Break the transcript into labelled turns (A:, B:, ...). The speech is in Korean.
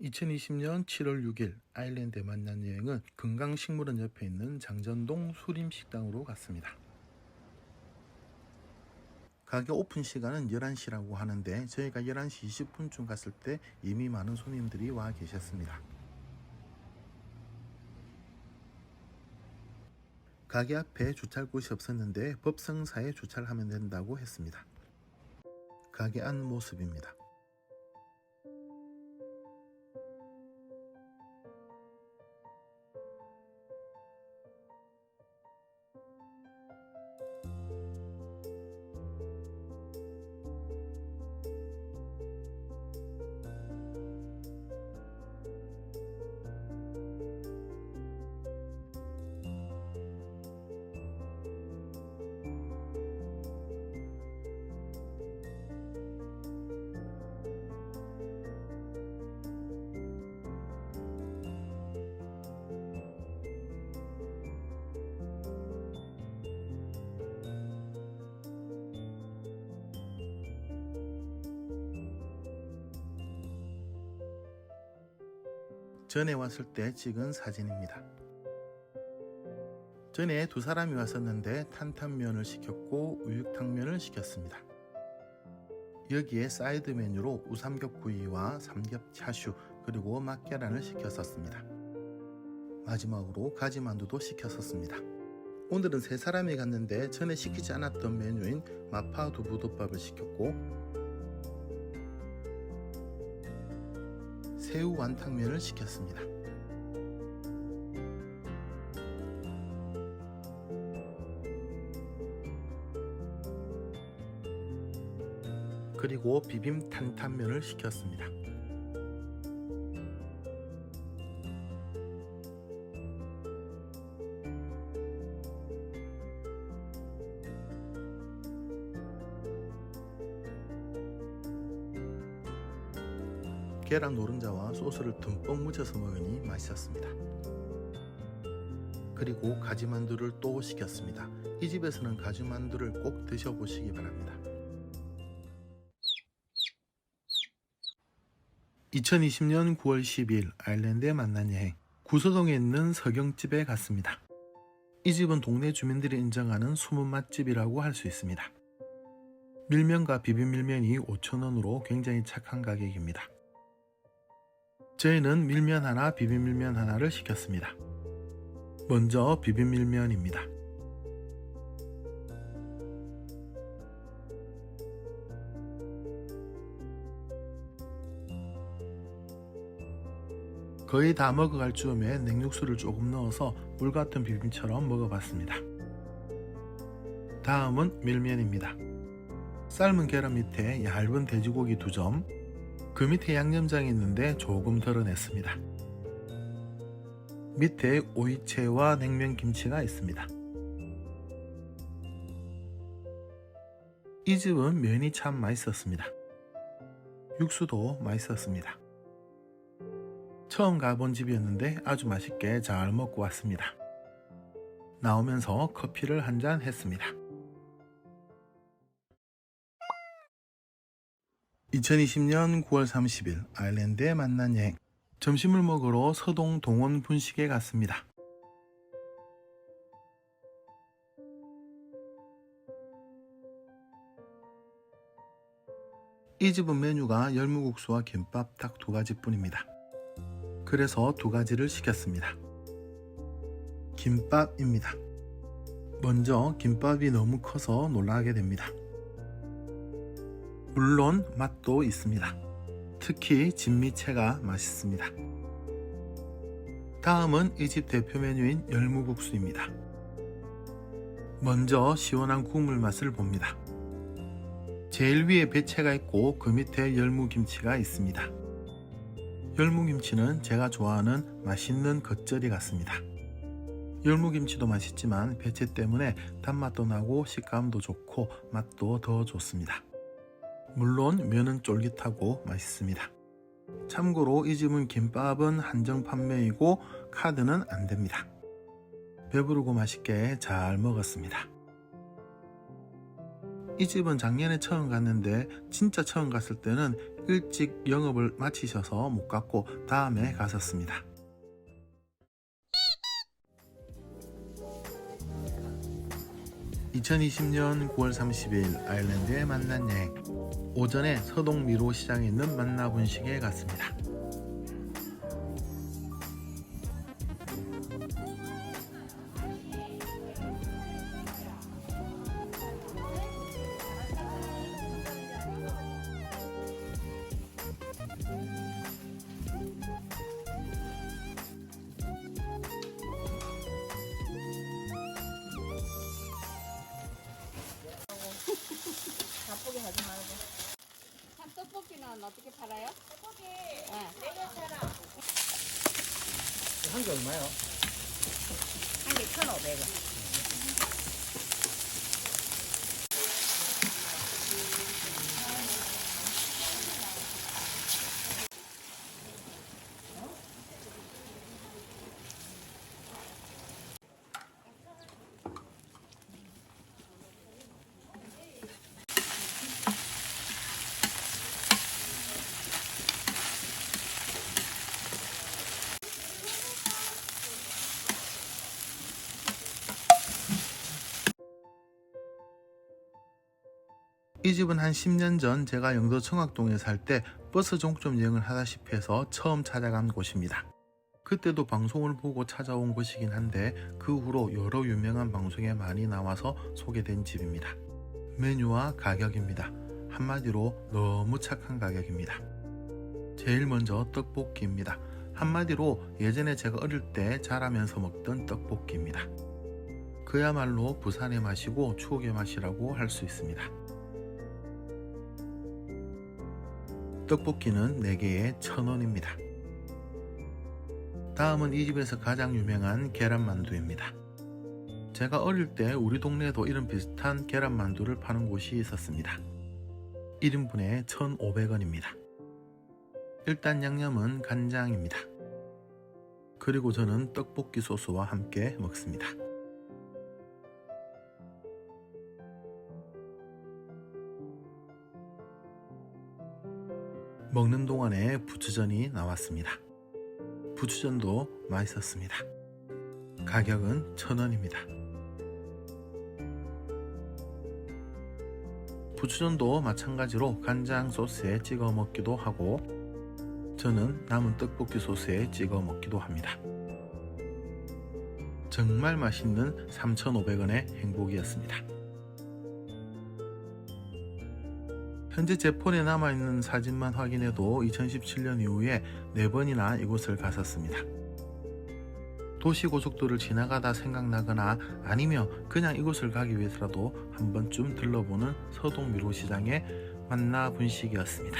A: (2020년 7월 6일) 아일랜드에 만난 여행은 금강식물원 옆에 있는 장전동 수림식당으로 갔습니다. 가게 오픈 시간은 11시라고 하는데 저희가 11시 20분쯤 갔을 때 이미 많은 손님들이 와 계셨습니다. 가게 앞에 주차할 곳이 없었는데 법성사에 주차를 하면 된다고 했습니다. 가게 안 모습입니다. 전에 왔을 때 찍은 사진입니다. 전에 두 사람이 왔었는데 탄탄면을 시켰고 우육탕면을 시켰습니다. 여기에 사이드 메뉴로 우삼겹 구이와 삼겹 차슈 그리고 맛계란을 시켰었습니다. 마지막으로 가지만두도 시켰었습니다. 오늘은 세 사람이 갔는데 전에 시키지 않았던 메뉴인 마파 두부덮밥을 시켰고 새우 완탕면을 시켰습니다. 그리고 비빔 탄탄면을 시켰습니다. 계란 노른자와 소스를 듬뿍 묻혀서 먹으니 맛있었습니다. 그리고 가지만두를 또 시켰습니다. 이 집에서는 가지만두를 꼭 드셔보시기 바랍니다. 2020년 9월 10일 아일랜드에 만난 여행 구서동에 있는 서경집에 갔습니다. 이 집은 동네 주민들이 인정하는 숨은 맛집이라고 할 수 있습니다. 밀면과 비빔밀면이 5,000원으로 굉장히 착한 가격입니다. 저희는 밀면 하나, 비빔밀면 하나를 시켰습니다. 먼저 비빔밀면입니다. 거의 다 먹어갈 즈음에 냉육수를 조금 넣어서 물 같은 비빔처럼 먹어봤습니다. 다음은 밀면입니다. 삶은 계란 밑에 얇은 돼지고기 두 점, 그 밑에 양념장이 있는데 조금 덜어냈습니다. 밑에 오이채와 냉면 김치가 있습니다. 이 집은 면이 참 맛있었습니다. 육수도 맛있었습니다. 처음 가본 집이었는데 아주 맛있게 잘 먹고 왔습니다. 나오면서 커피를 한 잔 했습니다. 2020년 9월 30일 아일랜드에 만난 여행 점심을 먹으러 서동 동원 분식에 갔습니다. 이 집은 메뉴가 열무국수와 김밥 딱 두 가지뿐입니다. 그래서 두 가지를 시켰습니다. 김밥입니다. 먼저 김밥이 너무 커서 놀라게 됩니다. 물론 맛도 있습니다. 특히 진미채가 맛있습니다. 다음은 이 집 대표 메뉴인 열무국수입니다. 먼저 시원한 국물 맛을 봅니다. 제일 위에 배채가 있고 그 밑에 열무김치가 있습니다. 열무김치는 제가 좋아하는 맛있는 겉절이 같습니다. 열무김치도 맛있지만 배채 때문에 단맛도 나고 식감도 좋고 맛도 더 좋습니다. 물론 면은 쫄깃하고 맛있습니다. 참고로 이 집은 김밥은 한정 판매이고 카드는 안 됩니다. 배부르고 맛있게 잘 먹었습니다. 이 집은 작년에 처음 갔는데 진짜 처음 갔을 때는 일찍 영업을 마치셔서 못 갔고 다음에 갔었습니다. (2020년 9월 30일) 아일랜드에 만난 여행 오전에 서동 미로 시장에 있는 만나 분식에 갔습니다.
B: 한 개 얼마요?
C: 한개 1,500원.
A: 이 집은 한 10년 전 제가 영도 청학동에 살 때 버스 종점 여행을 하다시피 해서 처음 찾아간 곳입니다. 그때도 방송을 보고 찾아온 곳이긴 한데 그 후로 여러 유명한 방송에 많이 나와서 소개된 집입니다. 메뉴와 가격입니다. 한마디로 너무 착한 가격입니다. 제일 먼저 떡볶이입니다. 한마디로 예전에 제가 어릴 때 자라면서 먹던 떡볶이입니다. 그야말로 부산의 맛이고 추억의 맛이라고 할 수 있습니다. 떡볶이는 4개에 1,000원입니다. 다음은 이 집에서 가장 유명한 계란만두입니다. 제가 어릴 때 우리 동네에도 이런 비슷한 계란만두를 파는 곳이 있었습니다. 1인분에 1,500원입니다. 일단 양념은 간장입니다. 그리고 저는 떡볶이 소스와 함께 먹습니다. 먹는 동안에 부추전이 나왔습니다. 부추전도 맛있었습니다. 가격은 천원입니다. 부추전도 마찬가지로 간장 소스에 찍어 먹기도 하고 저는 남은 떡볶이 소스에 찍어 먹기도 합니다. 정말 맛있는 3,500원의 행복이었습니다. 현재 제 폰에 남아있는 사진만 확인해도 2017년 이후에 4번이나 이곳을 갔었습니다. 도시고속도를 지나가다 생각나거나 아니면 그냥 이곳을 가기 위해서라도 한 번쯤 들러보는 서동 미로시장의 만나 분식이었습니다.